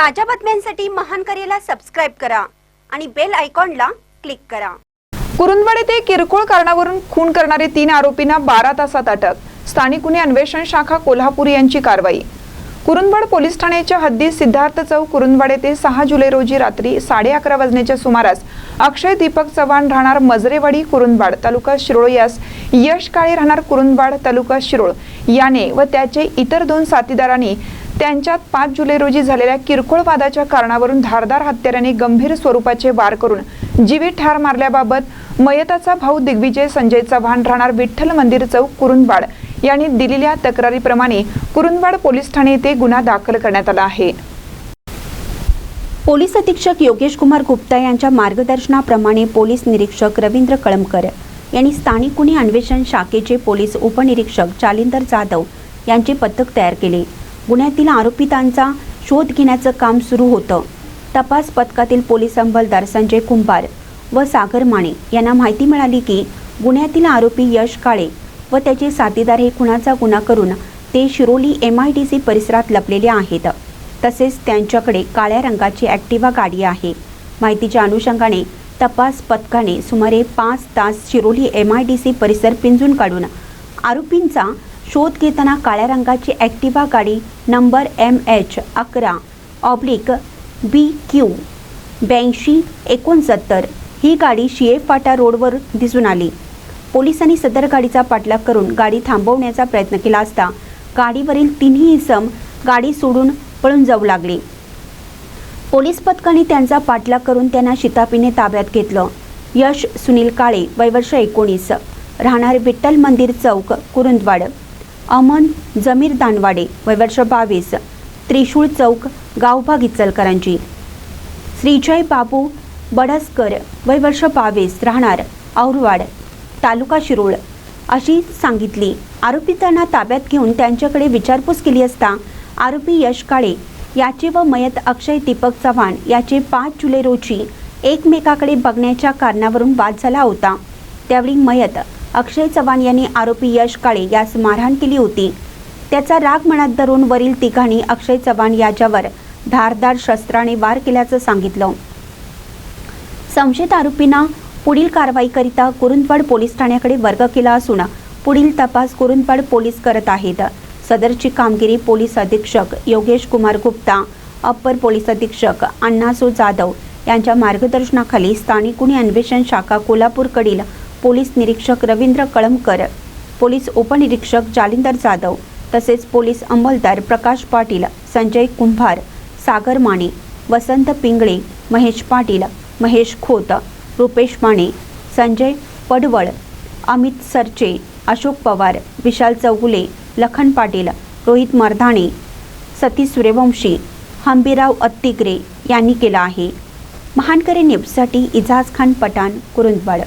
ताज्या बातम्यांसाठी महान करेला सबस्क्राईब करा आणि बेल आयकॉनला क्लिक करा. कुरुंदवाड येथे किरकोळ कारणावरून खून करणारे तीन आरोपींना बारा तासात अटक. स्थानिक गुन्हे अन्वेषण शाखा कोल्हापूर यांची कारवाई. कुरुंदवाड पोलीस ठाण्याच्या हद्दीत सिद्धार्थ चौक कुरुंदवाड येथे सहा जुलै रोजी रात्री साडे अकरा वाजण्याच्या सुमारास अक्षय दीपक चव्हाण राहणार मजरेवाडी कुरुंदवाड तालुका शिरोळ यास यश काळे राहणार कुरुंदवाड तालुका शिरोळ. याने व त्याचे इतर दोन साथीदारांनी त्यांच्यात पाच जुलै रोजी झालेल्या किरकोळ वादाच्या कारणावरून धारदार हत्याराने गंभीर स्वरूपाचे वार करून जीवित ठार मारल्याबाबत मयताचा भाऊ दिग्विजय संजय चव्हाण राहणार विठ्ठल मंदिर चौक कुरुंदवाड यांनी दिलेल्या तक्रारीप्रमाणे कुरुंदवाड पोलीस ठाणे येथे गुन्हा दाखल करण्यात आला आहे. पोलीस अधीक्षक योगेश कुमार गुप्ता यांच्या मार्गदर्शनाप्रमाणे पोलीस निरीक्षक रवींद्र कळमकर यांनी स्थानिक गुन्हे अन्वेषण शाखेचे पोलीस उपनिरीक्षक चालिंदर जाधव यांचे पथक तयार केले. गुन्ह्यातील आरोपितांचा शोध घेण्याचं काम सुरू होतं. तपास पथकातील पोलीस अंमलदार संजय कुंभार व सागर माने यांना माहिती मिळाली की गुन्ह्यातील आरोपी यश काळे व त्याचे साथीदार हे खुनाचा गुन्हा करून ते Shiroli M I D C परिसरात लपलेले आहेत. तसेच त्यांच्याकडे काळ्या रंगाची ॲक्टिवा गाडी आहे. माहितीच्या अनुषंगाने तपास पथकाने सुमारे पाच तास Shiroli M I D C परिसर पिंजून काढून आरोपींचा शोध घेताना काळ्या रंगाची ॲक्टिवा गाडी नंबर एम एच अकरा ऑब्लिक बी क्यू ब्याऐंशी एकोणसत्तर ही गाडी शिएफ फाटा रोडवर दिसून आली. पोलिसांनी सदर गाडीचा पाठलाग करून गाडी थांबवण्याचा प्रयत्न केला असता गाडीवरील तिन्ही इसम गाडी सोडून पळून जाऊ लागले. पोलीस पथकाने त्यांचा पाठलाग करून त्यांना शितापीने ताब्यात घेतलं. यश सुनील काळे वयवर्ष एकोणीस राहणार विठ्ठल मंदिर चौक कुरुंदवाड. अमन जमीर दानवाडे वयवर्ष बावीस त्रिशूळ चौक गावभाग इचलकरांची श्रीजय बाबू बडसकर वय वर्ष बावीस राहणार औरवाड तालुका शिरोळ. अशी सांगितली. आरोपी त्यांना ताब्यात घेऊन त्यांच्याकडे विचारपूस केली असता आरोपी यश काळे याचे व मयत अक्षय दीपक चव्हाण याचे पाच जुलै रोजी एकमेकाकडे बघण्याच्या कारणावरून वाद झाला होता. त्यावेळी मयत अक्षय चव्हाण यांनी आरोपी यश काळे यास मारहाण केली होती. त्याचा राग मनात धरून वरील तिघांनी अक्षय चव्हाण याच्यावर धारदार शस्त्राने वार केल्याचं सांगितलं. संशयित आरोपींना पुढील कारवाईकरिता कुरुंदवाड पोलीस ठाण्याकडे वर्ग केला असून पुढील तपास कुरुंदवाड पोलीस करत आहेत. सदरची कामगिरी पोलीस अधीक्षक योगेश कुमार गुप्ता अप्पर पोलीस अधीक्षक अण्णासो जाधव यांच्या मार्गदर्शनाखाली स्थानिक गुन्हे अन्वेषण शाखा कोल्हापूरकडील पोलीस निरीक्षक रवींद्र कळमकर पोलीस उपनिरीक्षक जालिंदर जाधव तसेच पोलीस अंमलदार प्रकाश पाटील संजय कुंभार सागर माने वसंत पिंगळे महेश पाटील महेश खोत रुपेश माने संजय पडवळ अमित सरचे अशोक पवार विशाल चौगुले लखन पाटील रोहित मर्धाणे सतीश सूर्यवंशी हंबीराव अत्तिग्रे यांनी केला आहे. महानकरे न्यूजसाठी इजाज खान पठाण कुरुंदवाड.